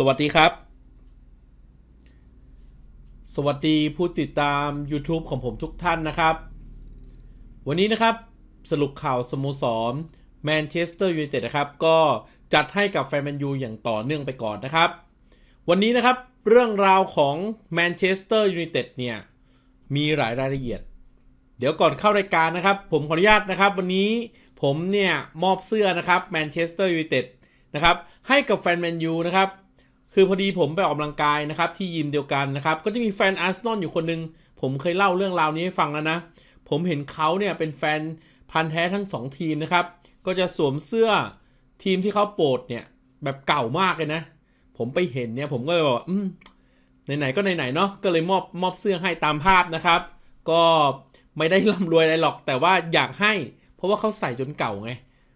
สวัสดีครับ สวัสดีผู้ติดตาม YouTube ของผมทุกท่านนะครับ วันนี้นะครับสรุปข่าวสโมสรแมนเชสเตอร์ยูไนเต็ดนะครับ ก็จัดให้กับแฟนแมนยูอย่างต่อเนื่องไปก่อนนะครับ วันนี้นะครับเรื่องราวของแมนเชสเตอร์ยูไนเต็ดเนี่ย มีหลายรายละเอียด เดี๋ยวก่อนเข้ารายการนะครับ ผมขออนุญาตนะครับ วันนี้ผมเนี่ยมอบเสื้อนะครับแมนเชสเตอร์ยูไนเต็ดนะครับให้กับแฟนแมนยูนะครับ คือพอดีผมไปออกกำลังกายนะครับที่ยิมเดียวกันนะครับ ก็จะมีแฟนอาร์เซนอลอยู่คนหนึง ผมเคยเล่าเรื่องราวนี้ให้ฟังแล้วนะ ผมเห็นเขาเนี่ยเป็นแฟนพันธ์แท้ทั้งสองทีมนะครับ ก็จะสวมเสื้อทีมที่เขาโปรดเนี่ยแบบเก่ามากเลยนะ ผมไปเห็นเนี่ยผมก็เลยบอกว่าอืมไหนๆก็ไหนๆเนาะก็เลยมอบมอบเสื้อให้ตามภาพนะครับ ก็ไม่ได้ร่ำรวยอะไรหรอก แต่ว่าอยากให้ เพราะว่าเขาใส่จนเก่าไง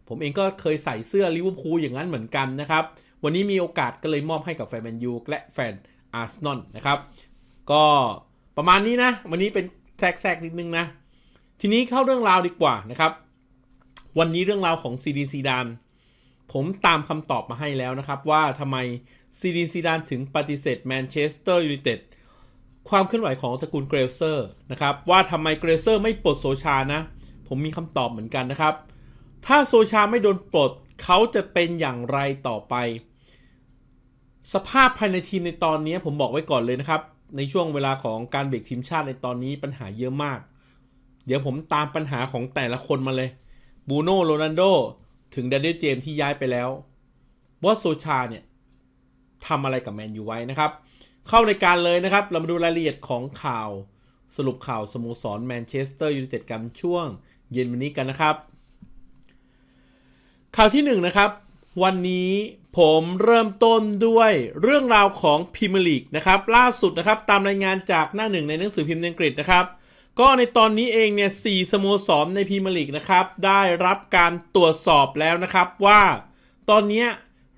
ผมเองก็เคยใส่เสื้อลิเวอร์พูลอย่างนั้นเหมือนกันนะครับ วันนี้มีโอกาสก็เลยมอบให้กับแฟนแมนยูและแฟนอาร์เซนอลนะครับ ก็ประมาณนี้นะ วันนี้เป็นแทรกๆนิดนึงนะ ทีนี้เข้าเรื่องราวดีกว่านะครับ วันนี้เรื่องราวของซีดีซีดานผมตามคำตอบมาให้แล้วนะครับ ว่าทำไมซีดีซีดานถึงปฏิเสธแมนเชสเตอร์ยูไนเต็ดความเคลื่อนไหวของตระกูลเกรเซอร์นะครับว่าทำไมเกรเซอร์ไม่ปลดโซชานะ ผมมีคำตอบเหมือนกันนะครับ ถ้าโซชาไม่โดนปลดเขาจะเป็นอย่างไรต่อไป สภาพภายในทีมในตอนนี้ผมบอกไว้ก่อนเลยนะครับ ในช่วงเวลาของการเบรกทีมชาติในตอนนี้ปัญหาเยอะมาก เดี๋ยวผมตามปัญหาของแต่ละคนมาเลยบูโน่โรนันโดถึงเดนเดลเจมส์ที่ย้ายไปแล้วว่าโซชาเนี่ยทำอะไรกับแมนยูไว้นะครับ เข้าในการเลยนะครับ เรามาดูรายละเอียดของข่าวสรุปข่าวสโมสรแมนเชสเตอร์ยูไนเต็ดกันช่วงเย็นวันนี้กันนะครับ ข่าวที่หนึ่งนะครับ วันนี้ผมเริ่มต้นด้วยเรื่องราวของพรีเมียร์ลีกนะครับ ล่าสุดนะครับตามรายงานจากหน้าหนึ่งในหนังสือพิมพ์อังกฤษนะครับ ก็ในตอนนี้เองเนี่ยสี่สโมสรในพรีเมียร์ลีกนะครับได้รับการตรวจสอบแล้วนะครับว่า ตอนนี้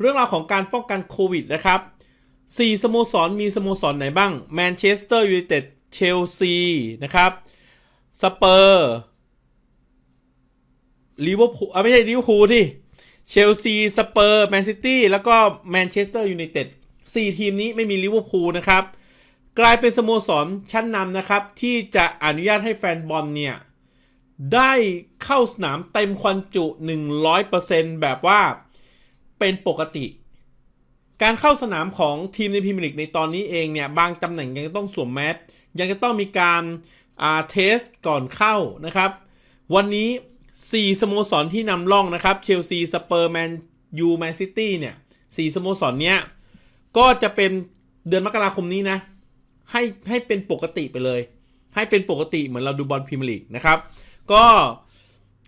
เรื่องราวของการป้องกันโควิดนะครับสี่สโมสรมีสโมสรไหนบ้างแมนเชสเตอร์ยูไนเต็ดเชลซีนะครับสเปอร์ลิเวอร์พูลอะไม่ใช่ลิเวอร์พูลที่ เชลซีสเปอร์แมนซิตี้แล้วก็แมนเชสเตอร์ยูไนเต็ดสี่ทีมนี้ไม่มีลิเวอร์พูลนะครับ กลายเป็นสโมสรชั้นนำนะครับ ที่จะอนุญาตให้แฟนบอลเนี่ย ได้เข้าสนามเต็มควันจุ 100%แบบว่าเป็นปกติ การเข้าสนามของทีมในพรีเมียร์ลีกในตอนนี้เองเนี่ย บางตำแหน่งยังต้องสวมแมสยังจะต้องมีการอ่าเทสก่อนเข้านะครับ วันนี้ 4 สโมสรที่นำร่องนะครับเชลซีสเปอร์แมนยูแมนซิตี้เนี่ยสสโมสรเนี้ยก็จะเป็นเดือนมกราคมนี้นะ ให้ให้เป็นปกติไปเลย ให้เป็นปกติเหมือนเราดูบอลพรีเมียร์ลีกนะครับ ก็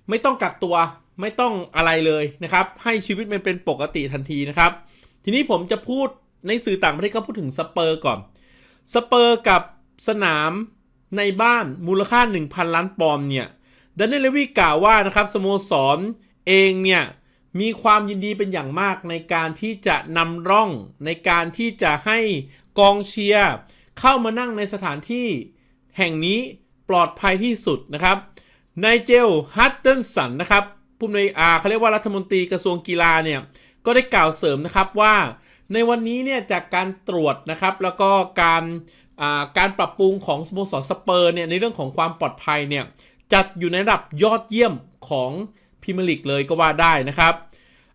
ไม่ต้องกักตัวไม่ต้องอะไรเลยนะครับ ให้ชีวิตมันเป็นปกติทันทีนะครับ ทีนี้ผมจะพูดในสื่อต่างประเทศก็พูดถึงสเปอร์ก่อนสเปอร์กับสนามในบ้านมูลค่า 1,000 ล้านปอนด์เนี่ย ดันเนลเลวีกล่าวว่านะครับสโมสรเองเนี่ยมีความยินดีเป็นอย่างมากในการที่จะนำร่องในการที่จะให้กองเชียร์เข้ามานั่งในสถานที่แห่งนี้ปลอดภัยที่สุดนะครับนายเจลฮัตเดนสันนะครับผู้ในอาเขาเรียกว่ารัฐมนตรีกระทรวงกีฬาเนี่ยก็ได้กล่าวเสริมนะครับว่า ในวันนี้เนี่ยจากการตรวจนะครับแล้วก็การการปรับปรุงของสโมสรสเปอร์เนี่ยในเรื่องของความปลอดภัยเนี่ย จัดอยู่ในระดับยอดเยี่ยมของพรีเมียร์ลีกเลยก็ว่าได้นะครับ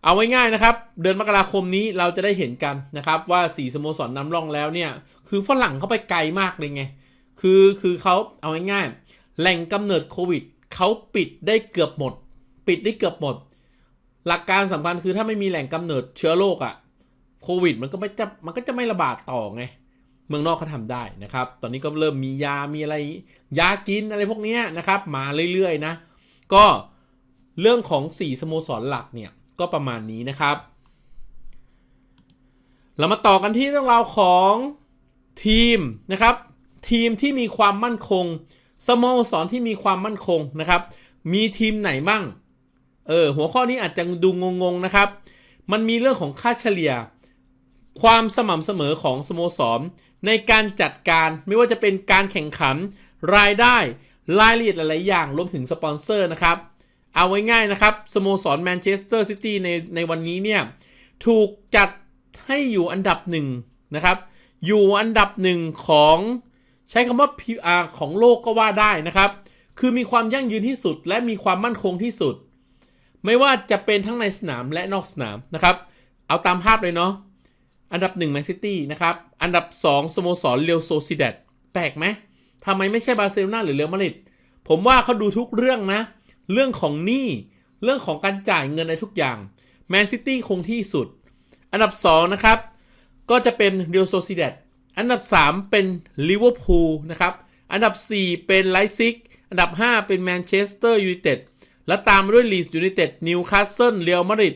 เอาไว้ง่ายนะครับ เดือนมกราคมนี้เราจะได้เห็นกันนะครับว่าสีสโมสรนำร่องแล้วเนี่ย คือฝรั่งเขาไปไกลมากเลยไง คือคือเขาเอาง่ายๆแหล่งกำเนิดโควิดเขาปิดได้เกือบหมด ปิดได้เกือบหมด หลักการสำคัญคือถ้าไม่มีแหล่งกำเนิดเชื้อโรคอะโควิดมันก็ไม่จะมันก็จะไม่ระบาดต่อไง เมืองนอกเขาทำได้นะครับ ตอนนี้ก็เริ่มมียา มีอะไร ยากินอะไรพวกนี้นะครับ มาเรื่อยๆนะ ก็เรื่องของ 4 สโมสรหลักเนี่ย ก็ประมาณนี้นะครับ เรามาต่อกันที่เรื่องราวของทีมนะครับ ทีมที่มีความมั่นคง สโมสรที่มีความมั่นคงนะครับ มีทีมไหนบ้าง เออ หัวข้อนี้อาจจะดูงงๆนะครับ มันมีเรื่องของค่าเฉลี่ย ความสม่ำเสมอของสโมสร ในการจัดการไม่ว่าจะเป็นการแข่งขันรายได้รายละเอียดหลาย ๆ อย่างรวมถึงสปอนเซอร์นะครับ เอาไว้ง่ายนะครับสโมสรแมนเชสเตอร์ซิตี้ในในวันนี้เนี่ยถูกจัดให้อยู่อันดับหนึ่งนะครับ อยู่อันดับหนึ่งของใช้คำว่า PR ของโลกก็ว่าได้นะครับ คือมีความยั่งยืนที่สุด และมีความมั่นคงที่สุด ไม่ว่าจะเป็นทั้งในสนามและนอกสนามนะครับ เอาตามภาพเลยเนาะ อันดับ1แมนซิตี้นะครับอันดับ 2สโมสรเรียวโซซิเดตแปลกไหมทำไมไม่ใช่บาร์เซโลนาหรือเรอัลมาดริดผมว่าเขาดูทุกเรื่องนะ เรื่องของหนี้เรื่องของการจ่ายเงินในทุกอย่างแมนซิตี้คงที่สุด อันดับ 2 นะครับ ก็จะเป็นเรียวโซซิเดตอันดับ 3 เป็นลิเวอร์พูลนะครับอันดับ 4 เป็นไลซิกอันดับ 5 เป็นแมนเชสเตอร์ยูไนเต็ดและตามด้วยลีสยูไนเต็ดนิวคาสเซิลเรอัลมาดริด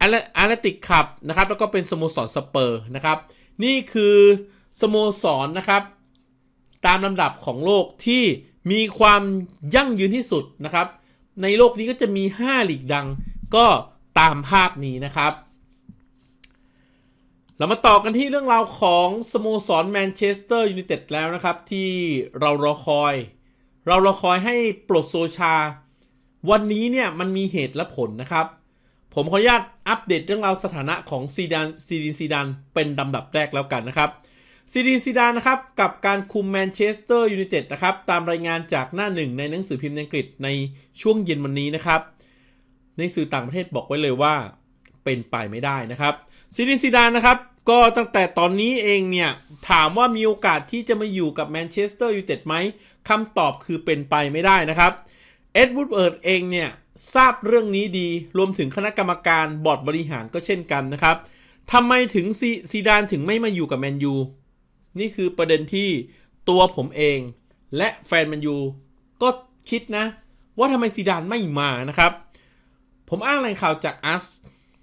อาร์ติกขับนะครับแล้วก็เป็นสโมสรสเปอร์นะครับ นี่คือสโมสรนะครับ ตามลำดับของโลกที่มีความยั่งยืนที่สุดนะครับ ในโลกนี้ก็จะมี5ลีกดังก็ตามภาพนี้นะครับ เรามาต่อกันที่เรื่องราวของสโมสรแมนเชสเตอร์ยูไนเต็ดแล้วนะครับ ที่เรารอคอย เรารอคอยให้ปลดโซชา วันนี้เนี่ยมันมีเหตุและผลนะครับ ผมขออนุญาต อัปเดตเรื่องราวสถานะของซีดานซีดินซีดานเป็นลำดับแรกแล้วกันนะครับซีดินซีดานนะครับกับการคุมแมนเชสเตอร์ยูไนเต็ดนะครับตามรายงานจากหน้าหนึ่งในหนังสือพิมพ์อังกฤษในช่วงเย็นวันนี้นะครับในสื่อต่างประเทศบอกไว้เลยว่าเป็นไปไม่ได้นะครับซีดินซีดานนะครับก็ตั้งแต่ตอนนี้เองเนี่ยถามว่ามีโอกาสที่จะมาอยู่กับแมนเชสเตอร์ยูไนเต็ดไหมคำตอบคือเป็นไปไม่ได้นะครับ เอ็ดวูดเอิร์ดเองเนี่ยทราบเรื่องนี้ดีรวมถึงคณะกรรมการบอร์ดบริหารก็เช่นกันนะครับทำไมถึงซซีดานถึงไม่มาอยู่กับแมนยูนี่คือประเด็นที่ตัวผมเอง และแฟนแมนยูก็คิดนะ ว่าทำไมซีดานไม่มานะครับ ผมอ้างแหล่งข่าวจากอัส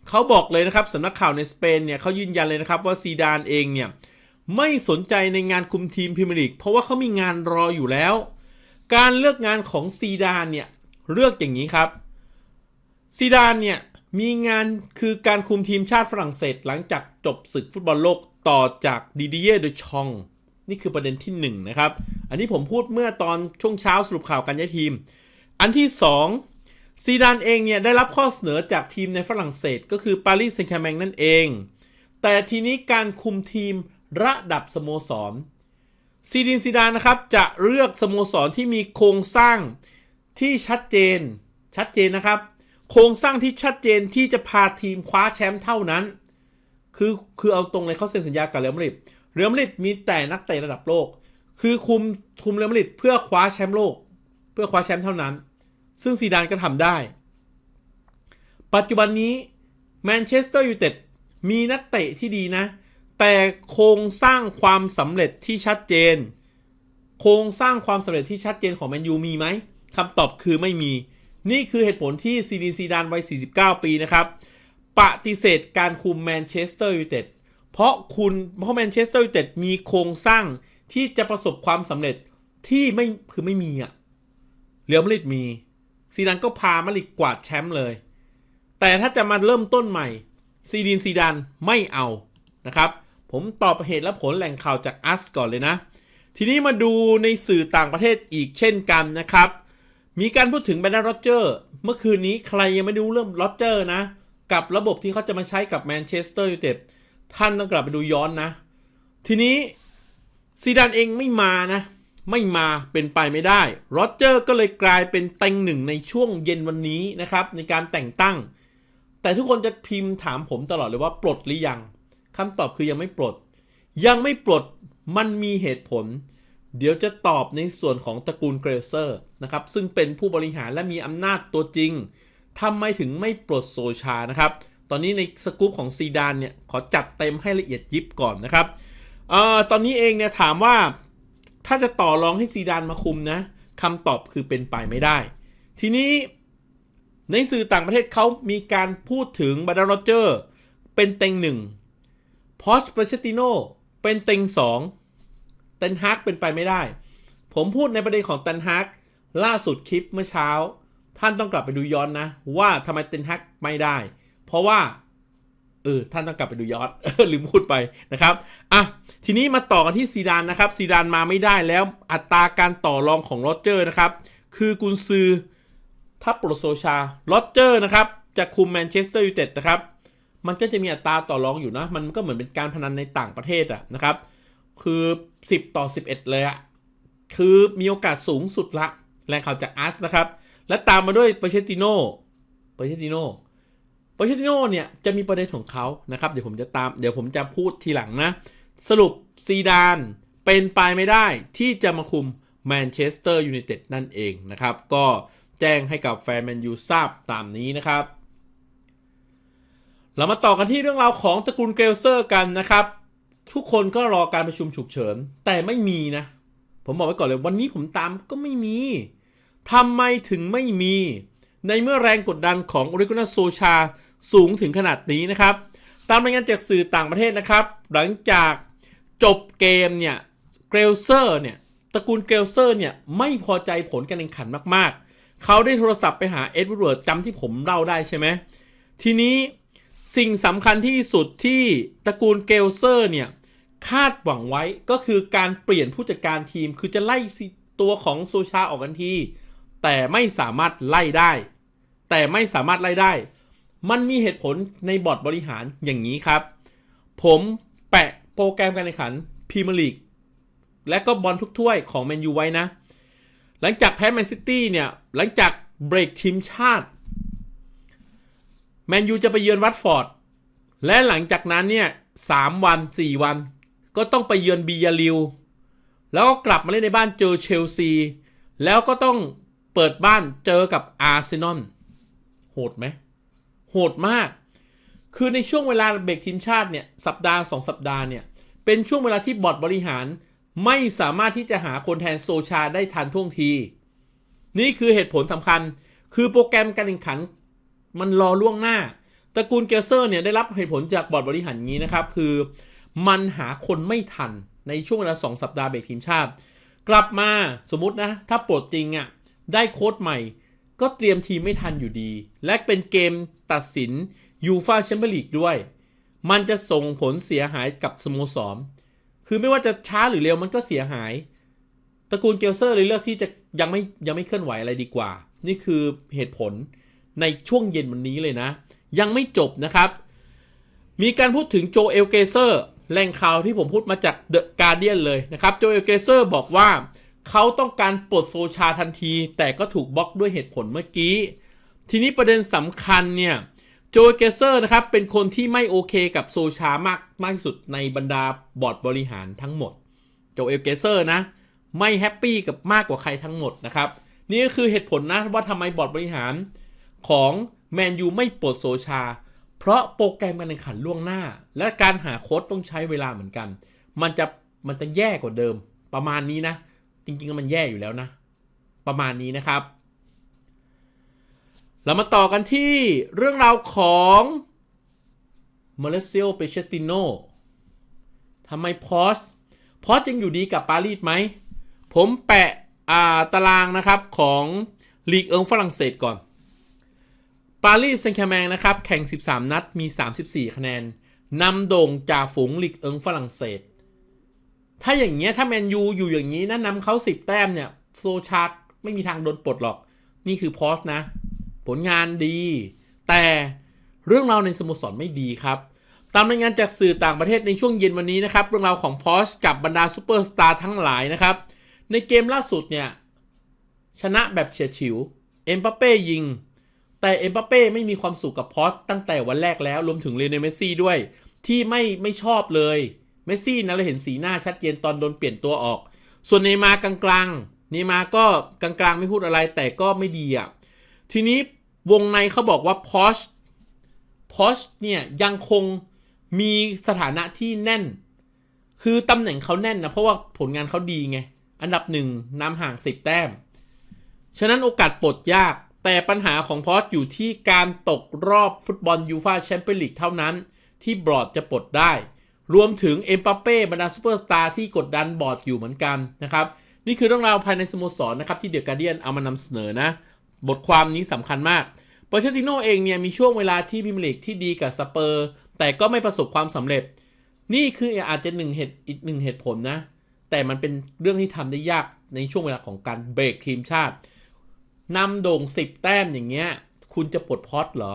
เขาบอกเลยนะครับสำนักข่าวในสเปนเนี่ยเขายืนยันเลยนะครับว่าซีดานเองเนี่ยไม่สนใจในงานคุมทีมพรีเมียร์ลีกเพราะว่าเขามีงานรออยู่แล้ว การเลือกงานของซีดานเนี่ยเลือกอย่างนี้ครับซีดานเนี่ยมีงานคือการคุมทีมชาติฝรั่งเศสหลังจากจบศึกฟุตบอลโลกต่อจากดิดิเยเดชอง นี่คือประเด็นที่1นนะครับ อันนี้ผมพูดเมื่อตอนช่วงเช้าสรุปข่าวการย้ายทีม อันที่ 2 ซีดานเองเนี่ยได้รับข้อเสนอจากทีมในฝรั่งเศส ก็คือปารีสแซงต์แชร์แมงนั่นเอง แต่ทีนี้การคุมทีมระดับสโมสร ซีดินซีดานนะครับจะเลือกสโมสรที่มีโครงสร้างที่ชัดเจนชัดเจนนะครับ โครงสร้างที่ชัดเจนที่จะพาทีมคว้าแชมป์เท่านั้น คือคือเอาตรงเลยเขาเซ็นสัญญากับเรอัลมาดริดเรอัลมาดริดมีแต่นักเตะระดับโลก คือคุมคุมเรอัลมาดริดเพื่อคว้าแชมป์โลก เพื่อคว้าแชมป์เท่านั้น ซึ่งซีดานก็ทำได้ ปัจจุบันนี้แมนเชสเตอร์ยูไนเต็ดมีนักเตะที่ดีนะ แต่โครงสร้างความสำเร็จที่ชัดเจน โครงสร้างความสำเร็จที่ชัดเจนของแมนยูมีไหมคำตอบคือไม่มี นี่คือเหตุผลที่ซีดีซีดานวัย 49 ปีนะครับ ปฏิเสธการคุมแมนเชสเตอร์ยูไนเต็ดเพราะคุณเพราะแมนเชสเตอร์ยูไนเต็ดมีโครงสร้างที่จะประสบความสำเร็จที่ไม่คือไม่มีอะเรียวมาดริดมีซีดานก็พามาริกกวาดแชมป์เลย แต่ถ้าจะมาเริ่มต้นใหม่ซีดีนซีดานไม่เอานะครับ ผมตอบเหตุและผลแหล่งข่าวจากอัสก่อนเลยนะ ทีนี้มาดูในสื่อต่างประเทศอีกเช่นกันนะครับ มีการพูดถึงแบรนด์โรเจอร์ เมื่อคืนนี้ใครยังไม่รู้เรื่องโรเจอร์นะ กับระบบที่เขาจะมาใช้กับแมนเชสเตอร์ยูไนเต็ดท่านต้องกลับไปดูย้อนนะ ทีนี้ซีดานเองไม่มานะ ไม่มาเป็นไปไม่ได้โรเจอร์ก็เลยกลายเป็นเต็งหนึ่งในช่วงเย็นวันนี้นะครับในการแต่งตั้ง แต่ทุกคนจะพิมพ์ถามผมตลอดเลยว่าปลดหรือยัง คำตอบคือยังไม่ปลด ยังไม่ปลดมันมีเหตุผล เดี๋ยวจะตอบในส่วนของตระกูลเกรเซอร์นะครับ ซึ่งเป็นผู้บริหารและมีอำนาจตัวจริงทำไมถึงไม่ปลดโซชานะครับ ตอนนี้ในสกู๊ปของซีดานเนี่ย ขอจัดเต็มให้ละเอียดยิบก่อนนะครับออตอนนี้เองเนี่ยถามว่าถ้าจะต่อรองให้ซีดานมาคุมนะคำตอบคือเป็นไปไม่ได้ ทีนี้ในสื่อต่างประเทศเขามีการพูดถึงบาร์ดารเจอร์ เป็นเต็งหนึ่ง พอชเปเชติโนเป็นเต็งสองเตนฮากเป็นไปไม่ได้ ผมพูดในประเด็นของเตนฮากล่าสุดคลิปเมื่อเช้า ท่านต้องกลับไปดูย้อนนะ ว่าทำไมเตนฮากไม่ได้ เพราะว่าเออท่านต้องกลับไปดูย้อนลืมพูดไปนะครับอะทีนี้มาต่อกันที่ซีดานนะครับซีดานมาไม่ได้แล้วอัตราการต่อรองของโรเจอร์นะครับ คือกุนซือทับโปรโซชาโรเจอร์นะครับจะคุมแมนเชสเตอร์ยูไนเต็ดนะครับ มันก็จะมีอัตราต่อรองอยู่นะ มันก็เหมือนเป็นการพนันในต่างประเทศอะนะครับ คือ 10 ต่อ 11 เลยอะคือมีโอกาสสูงสุดละแรงข่าวจากอาร์สนะครับ และตามมาด้วยเปเชติโนเปเชติโนเปเชติโนเนี่ยจะมีประเด็นของเขานะครับ เดี๋ยวผมจะตาม เดี๋ยวผมจะพูดทีหลังนะ สรุปซีดานเป็นไปไม่ได้ที่จะมาคุมแมนเชสเตอร์ยูไนเต็ดนั่นเองนะครับ ก็แจ้งให้กับแฟนแมนยูทราบตามนี้นะครับ เรามาต่อกันที่เรื่องราวของตระกูลเกลเซอร์กันนะครับ ทุกคนก็รอการประชุมฉุกเฉิน แต่ไม่มีนะ ผมบอกไว้ก่อนเลยวันนี้ผมตามก็ไม่มีทำไมถึงไม่มี ในเมื่อแรงกดดันของอริโกนาโซชาสูงถึงขนาดนี้นะครับ ตามรายงานจากสื่อต่างประเทศนะครับ หลังจากจบเกมเนี่ยเกลเซอร์เนี่ยตระกูลเกลเซอร์เนี่ยไม่พอใจผลการแข่งขันมากๆ เขาได้โทรศัพท์ไปหาเอ็ดเวิร์ดจำที่ผมเล่าได้ใช่ไหมทีนี้ สิ่งสำคัญที่สุดที่ตระกูลเกลเซอร์เนี่ย คาดหวังไว้ก็คือการเปลี่ยนผู้จัดการทีมคือจะไล่ตัวของโซชาออกกันที แต่ไม่สามารถไล่ได้ แต่ไม่สามารถไล่ได้ มันมีเหตุผลในบอร์ดบริหารอย่างนี้ครับ ผมแปะโปรแกรมการแข่งขันพรีเมียร์ลีกและก็บอลทุกถ้วยของแมนยูไว้นะ หลังจากแพ้แมนซิตี้เนี่ย หลังจากเบรกทีมชาติ แมนยูจะไปเยือนวัตฟอร์ด และหลังจากนั้นเนี่ยสามวันสี่วัน ก็ต้องไปเยือนบียาลิว แล้วก็กลับมาเล่นในบ้านเจอเชลซี แล้วก็ต้องเปิดบ้านเจอกับอาร์เซนอล โหดไหม โหดมาก คือในช่วงเวลาเบรกทีมชาติเนี่ย สัปดาห์สองสัปดาห์เนี่ย เป็นช่วงเวลาที่บอร์ดบริหารไม่สามารถที่จะหาคนแทนโซชาได้ทันท่วงที นี่คือเหตุผลสำคัญ คือโปรแกรมการแข่งขัน มันรอล่วงหน้าตระกูลเกลเซอร์เนี่ยได้รับเหตุผลจากบอร์ดบริหารนี้นะครับ คือมันหาคนไม่ทันในช่วงเวลา2สัปดาห์เบรกทีมชาติ กลับมาสมมตินะ ถ้าปลดจริงอะ่ะได้โค้ดใหม่ ก็เตรียมทีมไม่ทันอยู่ดี และเป็นเกมตัดสินยูฟาแชมเปี้ยนลีกด้วย มันจะส่งผลเสียหายกับสโมสรคือไม่ว่าจะช้าหรือเร็วมันก็เสียหาย ตระกูลเกลเซอร์เลยเลือกที่จะยังไม่ยังไม่เคลื่อนไหวอะไรดีกว่า นี่คือเหตุผล ในช่วงเย็นวันนี้เลยนะ ยังไม่จบนะครับ มีการพูดถึงโจเอลเกเซอร์แหล่งข่าวที่ผมพูดมาจากเดอะการเดียนเลยนะครับโจเอลเกเซอร์บอกว่าเขาต้องการปลดโซชาทันที แต่ก็ถูกบล็อกด้วยเหตุผลเมื่อกี้ ทีนี้ประเด็นสำคัญเนี่ยโจเกเซอร์นะครับเป็นคนที่ไม่โอเคกับโซชามากมากที่สุดในบรรดาบอร์ดบริหารทั้งหมดโจเอลเกเซอร์นะไม่แฮปปี้กับมากกว่าใครทั้งหมดนะครับนี่ก็คือเหตุผลนะว่าทำไมบอร์ดบริหาร ของแมนยูไม่ปลดโซชา เพราะโปรแกรมการแข่งขันล่วงหน้า และการหาโค้ดต้องใช้เวลาเหมือนกัน มันจะมันจะแย่กว่าเดิม ประมาณนี้นะ จริงๆมันแย่อยู่แล้วนะ ประมาณนี้นะครับ เรามาต่อกันที่เรื่องราวของเมเลเซียเปเชติโนทำไมพอสพอสยังอยู่ดีกับปารีสไหม ผมแปะอ่าตารางนะครับของลีกเอิงฝรั่งเศสก่อน ปารีสแซงต์แคร์แมงนะครับ แข่ง 13 นัดมี 34 คะแนนนำโด่งจ่าฝูงลีกเอิงฝรั่งเศส ถ้าอย่างเงี้ยถ้าแมนยูอยู่อย่างนี้นะนำเขา 10 แต้มเนี่ยโซชาร์ไม่มีทางโดนปลดหรอก นี่คือพอสนะ ผลงานดี แต่เรื่องราวในสโมสรไม่ดีครับ ตามรายงานจากสื่อต่างประเทศในช่วงเย็นวันนี้นะครับ เรื่องราวของพอสกับบรรดาซูเปอร์สตาร์ทั้งหลายนะครับ ในเกมล่าสุดเนี่ยชนะแบบเฉียดฉิว เอ็มบัปเป้ยิง แต่เอ็มบัปเป้ไม่มีความสุขกับพอสตั้งแต่วันแรกแล้วรวมถึงเรเนเมซี่ด้วย ที่ไม่ไม่ชอบเลยเมสซี่นะเราเห็นสีหน้าชัดเจนตอนโดนเปลี่ยนตัวออก ส่วนเนมาร์กลางๆเนมาก็กลางๆไม่พูดอะไรแต่ก็ไม่ดีอะทีนี้วงในเขาบอกว่าพอชพอชเนี่ยยังคงมีสถานะที่แน่น คือตำแหน่งเขาแน่นนะเพราะว่าผลงานเขาดีไง อันดับหนึ่งนำห่าง10แต้ม ฉะนั้นโอกาสปลดยาก แต่ปัญหาของพอสอยู่ที่การตกรอบฟุตบอลยูฟาแชมเปี้ยนลีกเท่านั้น ที่บอร์ดจะปลดได้ รวมถึงเอ็มปาเป้บรรดาซูเปอร์สตาร์ที่กดดันบอร์ดอยู่เหมือนกันนะครับ นี่คือเรื่องราวภายในสโมสรนะครับที่เดอะการเดียนเอามานำเสนอนะ บทความนี้สำคัญมากโปเชติโนเองเนี่ยมีช่วงเวลาที่พิมลีกที่ดีกับสเปอร์ แต่ก็ไม่ประสบความสำเร็จ นี่คืออาจจะหนึ่งเหตุอีกหนึ่งเหตุผลนะ แต่มันเป็นเรื่องที่ทำได้ยากในช่วงเวลาของการเบรกทีมชาติ นำโด่ง 10 แต้มอย่างเงี้ย คุณจะปลดพอตเหรอ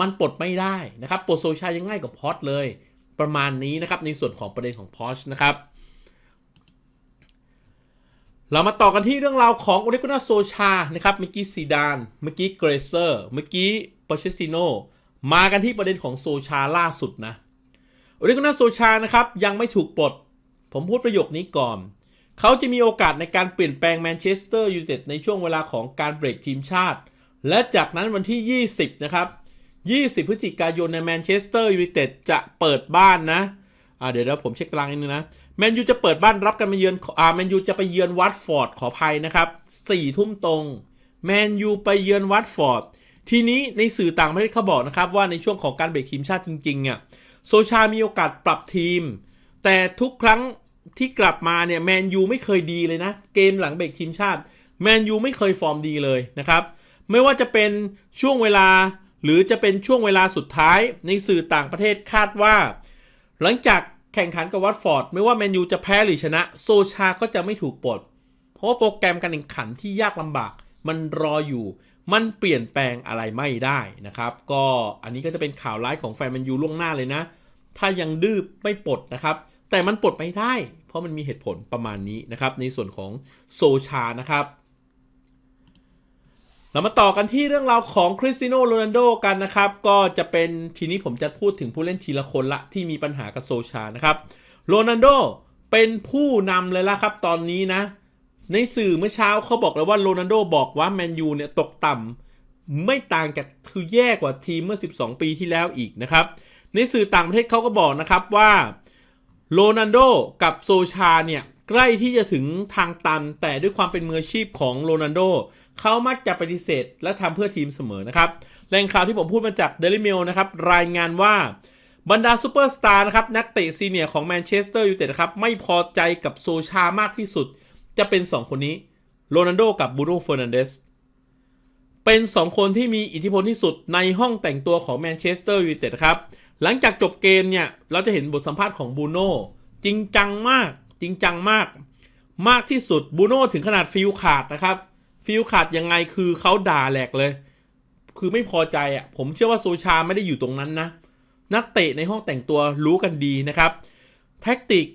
มันปลดไม่ได้นะครับ ปลดโซชายังง่ายกว่าพอชเลย ประมาณนี้นะครับในส่วนของประเด็นของพอชนะครับ เรามาต่อกันที่เรื่องราวของโอเ g กนาโซชานะครับ เมื่อกี้ซีดาน เมื่อกี้เกรเซอร์ เมื่อกี้ปอเชสติโน มากันที่ประเด็นของโซชาล่าสุดนะโอเ g กนาโซชานะครับยังไม่ถูกปลด ผมพูดประโยคนี้ก่อน เขาจะมีโอกาสในการเปลี่ยนแปลงแมนเชสเตอร์ยูไนเต็ดในช่วงเวลาของการเบรกทีมชาติ และจากนั้นวันที่ 20 นะครับ 20 พฤศจิกายนในแมนเชสเตอร์ยูไนเต็ดจะเปิดบ้านนะอ่าเดี๋ยวเดี๋ยวผมเช็คตารางนิดนึงนะแมนยูจะเปิดบ้านรับกันมาเยือนอ่าแมนยูจะไปเยือนวัตฟอร์ดขออภัยนะครับสี่ทุ่มตรงแมนยูไปเยือนวัตฟอร์ดทีนี้ในสื่อต่างประเทศเขาบอกนะครับว่าในช่วงของการเบรกทีมชาติจริงๆเนี่ยโซชามีโอกาสปรับทีม แต่ทุกครั้ง ที่กลับมาเนี่ยแมนยูไม่เคยดีเลยนะ เกมหลังเบรกทีมชาติแมนยูไม่เคยฟอร์มดีเลยนะครับ ไม่ว่าจะเป็นช่วงเวลาหรือจะเป็นช่วงเวลาสุดท้ายในสื่อต่างประเทศคาดว่า หลังจากแข่งขันกับวัตฟอร์ดไม่ว่าแมนยูจะแพ้หรือชนะ โซชาก็จะไม่ถูกปลด เพราะโปรแกรมการแข่งขันที่ยากลำบาก มันรออยู่ มันเปลี่ยนแปลงอะไรไม่ได้นะครับ ก็อันนี้ก็จะเป็นข่าวร้ายของแฟนแมนยูล่วงหน้าเลยนะ ถ้ายังดื้อไม่ปลดนะครับ แต่มันปลดไม่ได้ เพราะมันมีเหตุผลประมาณนี้นะครับ ในส่วนของโซชานะครับ เรามาต่อกันที่เรื่องราวของคริสติโนโรนัลโดกันนะครับ ก็จะเป็นทีนี้ผมจะพูดถึงผู้เล่นทีละคนละที่มีปัญหากับโซชานะครับโรนัลโดเป็นผู้นำเลยละครับตอนนี้นะ ในสื่อเมื่อเช้าเขาบอกเลยว่าโรนัลโดบอกว่าแมนยูเนี่ยตกต่ำไม่ต่างจากคือแย่กว่าทีมเมื่อ 12 ปีที่แล้วอีกนะครับ ในสื่อต่างประเทศเขาก็บอกนะครับว่า โรนัลโดกับโซชาเนี่ยใกล้ที่จะถึงทางตัน แต่ด้วยความเป็นมืออาชีพของโรนัลโดเขามักจะปฏิเสธ และทำเพื่อทีมเสมอนะครับแหล่งข่าวที่ผมพูดมาจากเดลิเมลนะครับรายงานว่าบรรดาซูเปอร์สตาร์นะครับนักเตะซีเนียร์ของแมนเชสเตอร์ยูไนเต็ดครับไม่พอใจกับโซชามากที่สุด จะเป็น 2 คนนี้โรนัลโดกับบูโน่เฟอร์นันเดสเป็น 2 คนที่มีอิทธิพลที่สุดในห้องแต่งตัวของแมนเชสเตอร์ยูไนเต็ดครับ หลังจากจบเกมเนี่ย เราจะเห็นบทสัมภาษณ์ของบูโน่จริงจังมาก จริงจังมาก มากที่สุดบูโน่ถึงขนาดฟิลขาดนะครับ ฟิลขาดยังไงคือเขาด่าแหลกเลย คือไม่พอใจอะ ผมเชื่อว่าโซชาไม่ได้อยู่ตรงนั้นนะ นักเตะในห้องแต่งตัวรู้กันดีนะครับ แท็กติก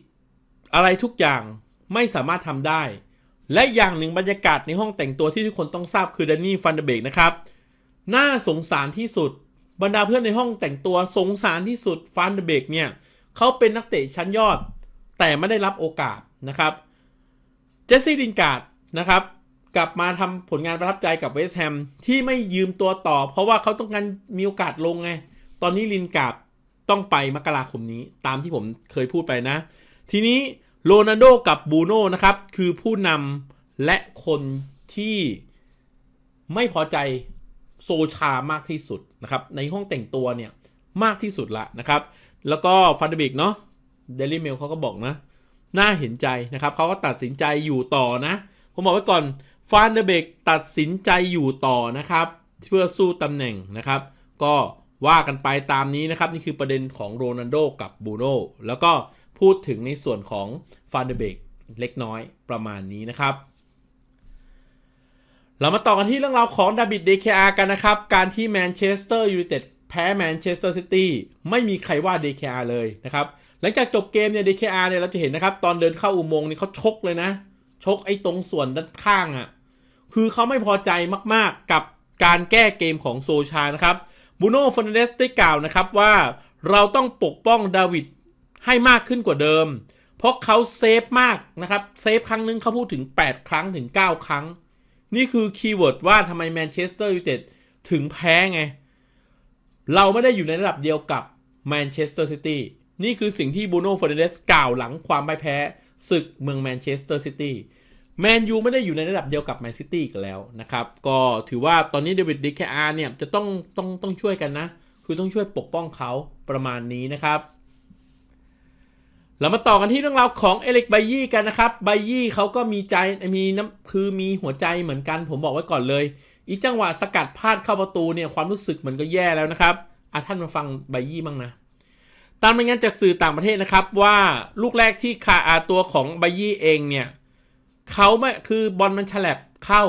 อะไรทุกอย่างไม่สามารถทำได้ และอย่างหนึ่งบรรยากาศในห้องแต่งตัวที่ทุกคนต้องทราบคือแดนนี่ฟันเดเบกนะครับ น่าสงสารที่สุด บรรดาเพื่อนในห้องแต่งตัวสงสารที่สุดฟันเดเบกเนี่ยเขาเป็นนักเตะชั้นยอด แต่ไม่ได้รับโอกาสนะครับเจสซี่ดินการ์ดนะครับกลับมาทำผลงานประทับใจกับเวสต์แฮมที่ไม่ยืมตัวต่อ เพราะว่าเขาต้องการมีโอกาสลงไง ตอนนี้ลินการ์ดต้องไปมกราคมนี้ ตามที่ผมเคยพูดไปนะ ทีนี้โรนัลโดกับบูโน่นะครับ คือผู้นำและคนที่ไม่พอใจ โซชามากที่สุดนะครับในห้องแต่งตัวเนี่ยมากที่สุดละนะครับ แล้วก็ฟันเดบิกเนาะเดลิเมลเขาก็บอกนะ น่าเห็นใจนะครับเขาก็ตัดสินใจอยู่ต่อนะ ผมบอกไว้ก่อนฟานเดเบกตัดสินใจอยู่ต่อนะครับ เพื่อสู้ตำแหน่งนะครับ ก็ว่ากันไปตามนี้นะครับ นี่คือประเด็นของโรนัลโดกับบูโน่แล้วก็พูดถึงในส่วนของฟานเดเบกเล็กน้อยประมาณนี้นะครับ เรามาต่อกันที่เรื่องราวของดาบิดเดคอากันนะครับ การที่แมนเชสเตอร์ยูไนเต็ดแพ้แมนเชสเตอร์ซิตี้ไม่มีใครว่าเดคอาเลยนะครับ หลังจากจบเกมเนี่ย DKR เนี่ยเราจะเห็นนะครับ ตอนเดินเข้าอุโมงค์นี่เขาชกเลยนะ ชกไอ้ตรงส่วนด้านข้างอะ่ะคือเขาไม่พอใจมากๆกับการแก้เกมของโซชานะครับบูโน่ฟอนเดสได้กล่าวนะครับว่าเราต้องปกป้องดาวิดให้มากขึ้นกว่าเดิม เพราะเขาเซฟมากนะครับเซฟครั้งนึงเขาพูดถึง 8 ครั้งถึง 9 ครั้ง นี่คือคีย์เวิร์ดว่าทำไมแมนเชสเตอร์ยูไนเต็ดถึงแพ้ไง เราไม่ได้อยู่ในระดับเดียวกับแมนเชสเตอร์ซิตี้นี่คือสิ่งที่บูโน่ฟอร์เดสกล่าวหลังความไม่แพ้ศึกเมืองแมนเชสเตอร์ซิตี้แมนยูไม่ได้อยู่ในระดับเดียวกับแมนซิตี้กันแล้วนะครับ ก็ถือว่าตอนนี้เดวิดดิแคอาร์เนี่ยจะต้องต้องต้องช่วยกันนะ คือต้องช่วยปกป้องเขาประมาณนี้นะครับ เรามาต่อกันที่เรื่องราวของเอลิกไบยี่กันนะครับไบยี่เขาก็มีใจมีน้ำคือมีหัวใจเหมือนกัน ผมบอกไว้ก่อนเลย อีจังหวะสกัดพลาดเข้าประตูเนี่ยความรู้สึกมันก็แย่แล้วนะครับอะท่านมาฟังไบยี่บ้างนะ ตามรายงานจากสื่อต่างประเทศนะครับว่าลูกแรกที่คาอาตัวของไบยี่เองเนี่ยเขาไม่คือบอลมันฉลับเข้า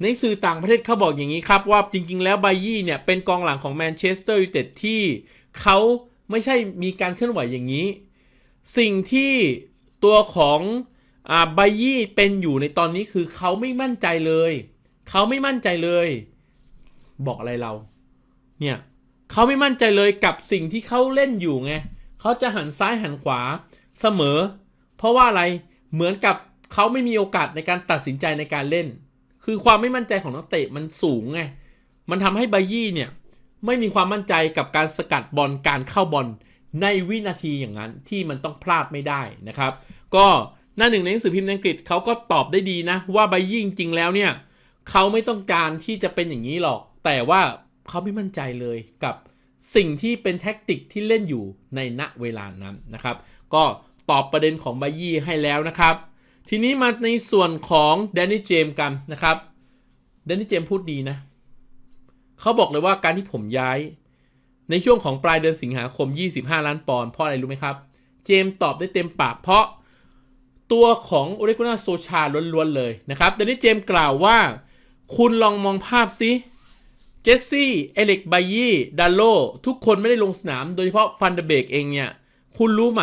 ในในสื่อต่างประเทศเขาบอกอย่างนี้ครับว่าจริงๆ แล้วไบยี่เนี่ยเป็นกองหลังของแมนเชสเตอร์ยูไนเต็ดที่เขา ไม่ใช่มีการเคลื่อนไหวอย่างนี้ สิ่งที่ตัวของอ่าไบยี่เป็นอยู่ในตอนนี้คือเขาไม่มั่นใจเลย เขาไม่มั่นใจเลย บอกอะไรเรา เนี่ยเขาไม่มั่นใจเลยกับสิ่งที่เขาเล่นอยู่ไงเขาจะหันซ้ายหันขวาเสมอ เพราะว่าอะไรเหมือนกับเขาไม่มีโอกาสในการตัดสินใจในการเล่น คือความไม่มั่นใจของนักเตะมันสูงไงมันทำให้ไบยี่เนี่ย ไม่มีความมั่นใจกับการสกัดบอลการเข้าบอลในวินาทีอย่างนั้นที่มันต้องพลาดไม่ได้นะครับ ก็หน้าหนึ่งในหนังสือพิมพ์อังกฤษเขาก็ตอบได้ดีนะ ว่าไบยี่งจริงแล้วเนี่ยเขาไม่ต้องการที่จะเป็นอย่างนี้หรอก แต่ว่าเขาไม่มั่นใจเลยกับสิ่งที่เป็นแท็กติกที่เล่นอยู่ในณเวลานั้นนะครับ ก็ตอบประเด็นของไบยี่ให้แล้วนะครับ ทีนี้มาในส่วนของแดนนี่เจมกันนะครับแดนนี่เจมพูดดีนะ เขาบอกเลยว่าการที่ผมย้าย ในช่วงของปลายเดือนสิงหาคม 25 ล้านปอนด์เพราะอะไรรู้ไหมครับ เจมตอบได้เต็มปากเพราะตัวของโอเรกุนาโซชาล้วนๆเลยนะครับแดนนี่เจมกล่าวว่า คุณลองมองภาพซิเจสซี่ เอเล็กไบยี่ดัลโล ทุกคนไม่ได้ลงสนาม โดยเฉพาะฟันเดเบกเองเนี่ย คุณรู้ไหม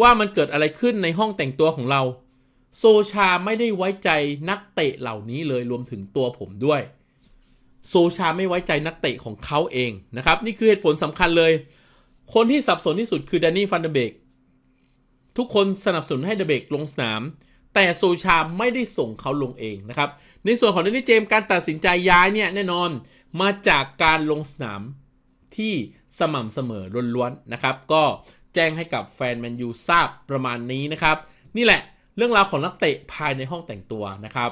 ว่ามันเกิดอะไรขึ้นในห้องแต่งตัวของเรา โซชาไม่ได้ไว้ใจนักเตะเหล่านี้เลยรวมถึงตัวผมด้วย โซชาไม่ไว้ใจนักเตะของเขาเองนะครับ นี่คือเหตุผลสำคัญเลย คนที่สับสนที่สุดคือแดนนี่ฟันเดเบกทุกคนสนับสนุนให้เดเบกลงสนาม แต่โซชาไม่ได้ส่งเขาลงเองนะครับ ในส่วนของเดนนี่เจมส์การตัดสินใจย้ายเนี่ยแน่นอนมาจากการลงสนามที่สม่ำเสมอล้วนๆนะครับ ก็แจ้งให้กับแฟนแมนยูทราบประมาณนี้นะครับ นี่แหละเรื่องราวของนักเตะภายในห้องแต่งตัวนะครับ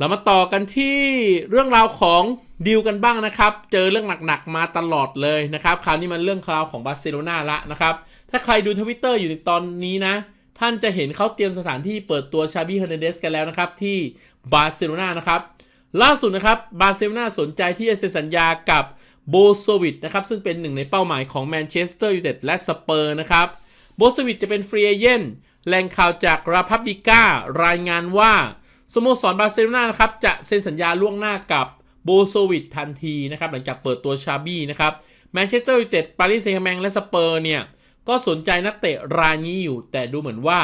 เรามาต่อกันที่เรื่องราวของดิวกันบ้างนะครับ เจอเรื่องหนักๆมาตลอดเลยนะครับ คราวนี้มันเรื่องราวของบาร์เซโลนาละนะครับ ถ้าใครดูทวิตเตอร์อยู่ในตอนนี้นะ ท่านจะเห็นเขาเตรียมสถานที่เปิดตัวชาบีเฮอร์นันเดสกันแล้วนะครับ ที่บาร์เซโลนานะครับ ล่าสุดนะครับบาร์เซโลนาสนใจที่จะเซ็นสัญญากับโบโซวิตนะครับ ซึ่งเป็นหนึ่งในเป้าหมายของแมนเชสเตอร์ยูไนเต็ดและสเปอร์นะครับโบโซวิตจะเป็นฟรีเอเจนต์แหล่งข่าวจากราพับบิก้ารายงานว่า สโมสรบาร์เซโลนานะครับจะเซ็นสัญญาล่วงหน้ากับโบโซวิตทันทีนะครับหลังจากเปิดตัวชาบี้นะครับแมนเชสเตอร์ยูไนเต็ดปารีสแซงต์แมงและสเปอร์เนี่ยก็สนใจนักเตะรายนี้อยู่ แต่ดูเหมือนว่า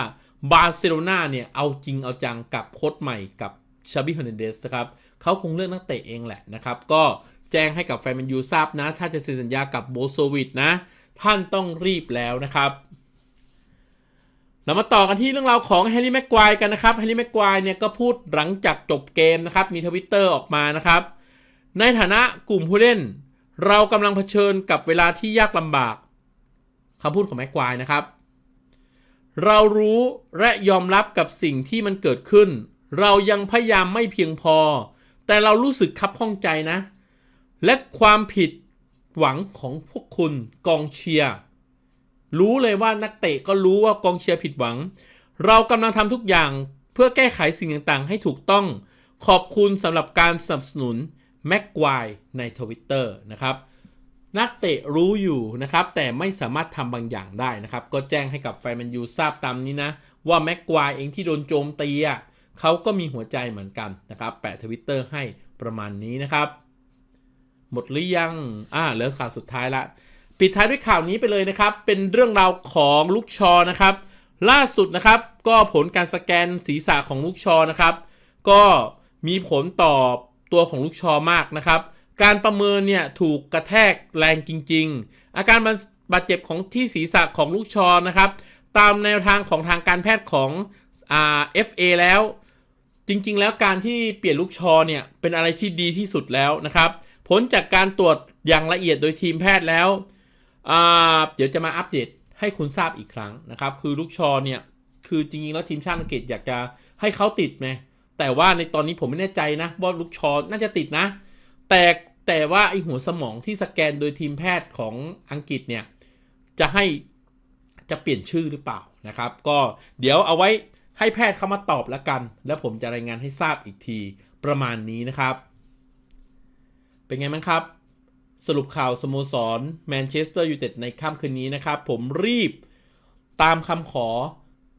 บาร์เซโลนาเนี่ยเอาจริงเอาจังกับโค้ชใหม่กับชาบี้เฮอร์นันเดสนะครับเขาคงเลือกนักเตะเองแหละนะครับก็แจ้งให้กับแฟนแมนยูทราบนะ ถ้าจะเซ็นสัญญากับโบโซวิตนะ ท่านต้องรีบแล้วนะครับ เรามาต่อกันที่เรื่องราวของแฮร์รี่แม็กควายกันนะครับแฮร์รี่แม็กควายเนี่ยก็พูดหลังจากจบเกมนะครับมีทวิตเตอร์ออกมานะครับ ในฐานะกลุ่มผู้เล่น เรากำลังเผชิญกับเวลาที่ยากลำบากคำพูดของแม็กควายนะครับ เรารู้และยอมรับกับสิ่งที่มันเกิดขึ้น เรายังพยายามไม่เพียงพอ แต่เรารู้สึกคับข้องใจนะ และความผิดหวังของพวกคุณกองเชียร์ รู้เลยว่านักเตะก็รู้ว่ากองเชียร์ผิดหวัง เรากำลังทำทุกอย่างเพื่อแก้ไขสิ่งต่างๆ ให้ถูกต้อง ขอบคุณสำหรับการสนับสนุนแม็กควายในทวิตเตอร์นะครับนักเตะรู้อยู่นะครับ แต่ไม่สามารถทำบางอย่างได้นะครับ ก็แจ้งให้กับแฟนแมนยูทราบตามนี้นะ ว่าแม็กควายเองที่โดนโจมตีอะเขาก็มีหัวใจเหมือนกันนะครับ แปะทวิตเตอร์ให้ประมาณนี้นะครับ หมดหรือยัง อ่าเหลือข่าวสุดท้ายละ ปิดท้ายด้วยข่าวนี้ไปเลยนะครับ เป็นเรื่องราวของลูกชอนะครับ ล่าสุดนะครับ ก็ผลการสแกนศีรษะของลูกชอนะครับ ก็มีผลต่อตัวของลูกชอมากนะครับ การประเมินเนี่ยถูกกระแทกแรงจริง ๆ อาการบาดเจ็บของที่ศีรษะของลูกชอนะครับ ตามแนวทางของทางการแพทย์ของอ่า FA แล้ว จริงๆ แล้วการที่เปลี่ยนลูกชอเนี่ยเป็นอะไรที่ดีที่สุดแล้วนะครับ ผลจากการตรวจอย่างละเอียดโดยทีมแพทย์แล้ว เดี๋ยวจะมาอัปเดตให้คุณทราบอีกครั้งนะครับ คือลูกชอเนี่ย คือจริงๆ แล้วทีมชาติอังกฤษอยากจะให้เขาติดไงแต่ว่าในตอนนี้ผมไม่แน่ใจนะว่าลูกชอน่าจะติดนะ แต่แต่ว่าไอหัวสมองที่สแกนโดยทีมแพทย์ของอังกฤษเนี่ย จะให้จะเปลี่ยนชื่อหรือเปล่านะครับ ก็เดี๋ยวเอาไว้ให้แพทย์เข้ามาตอบแล้วกัน แล้วผมจะรายงานให้ทราบอีกทีประมาณนี้นะครับ เป็นไงบ้างครับ สรุปข่าวสโมสรแมนเชสเตอร์ยูไนเต็ดในค่ำคืนนี้นะครับ ผมรีบตามคำขอ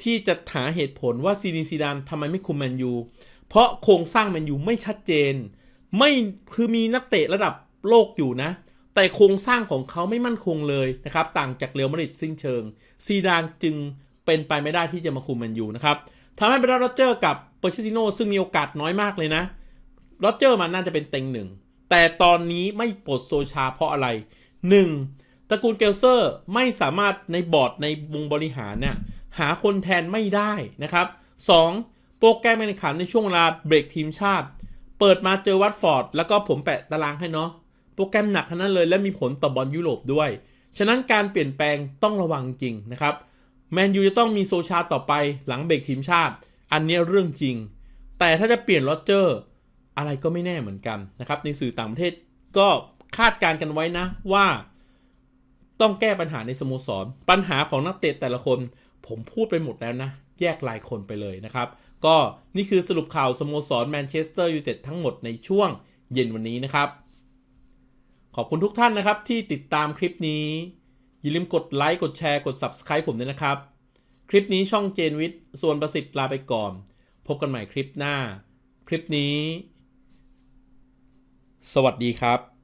ที่จะหาเหตุผลว่าซีดีซีดานทำไมไม่คุมแมนยู เพราะโครงสร้างแมนยูไม่ชัดเจน ไม่คือมีนักเตะระดับโลกอยู่นะ แต่โครงสร้างของเขาไม่มั่นคงเลยนะครับ ต่างจากเรอัลมาดริดสิ้นเชิง ซีดานจึงเป็นไปไม่ได้ที่จะมาคุมแมนยูนะครับทำให้เบรนด์โรเจอร์กับเปอร์ชิติโนซึ่งมีโอกาสน้อยมากเลยนะโรเจอร์มันน่าจะเป็นเต็งหนึ่ง แต่ตอนนี้ไม่ปลดโซชาเพราะอะไร 1. ตระกูลเกลเซอร์ไม่สามารถในบอร์ดในวงบริหารเนี่ยหาคนแทนไม่ได้นะครับ 2. โปรแกรมการแข่งขันในช่วงเวลาเบรกทีมชาติ เปิดมาเจอวัตฟอร์ดแล้วก็ผมแปะตารางให้เนาะโปรแกรมหนักขนาดเลยและมีผลต่อบอลยุโรปด้วย ฉะนั้นการเปลี่ยนแปลงต้องระวังจริงนะครับแมนยูจะต้องมีโซชาต่อไปหลังเบรกทีมชาติ อันนี้เรื่องจริง แต่ถ้าจะเปลี่ยนโรเจอร์ อะไรก็ไม่แน่เหมือนกันนะครับในสื่อต่างประเทศก็คาดการกันไว้นะว่าต้องแก้ปัญหาในสโมสร ปัญหาของนักเตะแต่ละคน ผมพูดไปหมดแล้วนะ แยกรายคนไปเลยนะครับ ก็นี่คือสรุปข่าวสโมสรแมนเชสเตอร์ยูไนเต็ดทั้งหมดในช่วงเย็นวันนี้นะครับ ขอบคุณทุกท่านนะครับที่ติดตามคลิปนี้ อย่าลืมกดไลค์กดแชร์กด Subscribe ผมด้วยนะครับ คลิปนี้ช่องเจนวิทย์ส่วนประสิทธิ์ลาไปก่อน พบกันใหม่คลิปหน้า คลิปนี้ สวัสดีครับ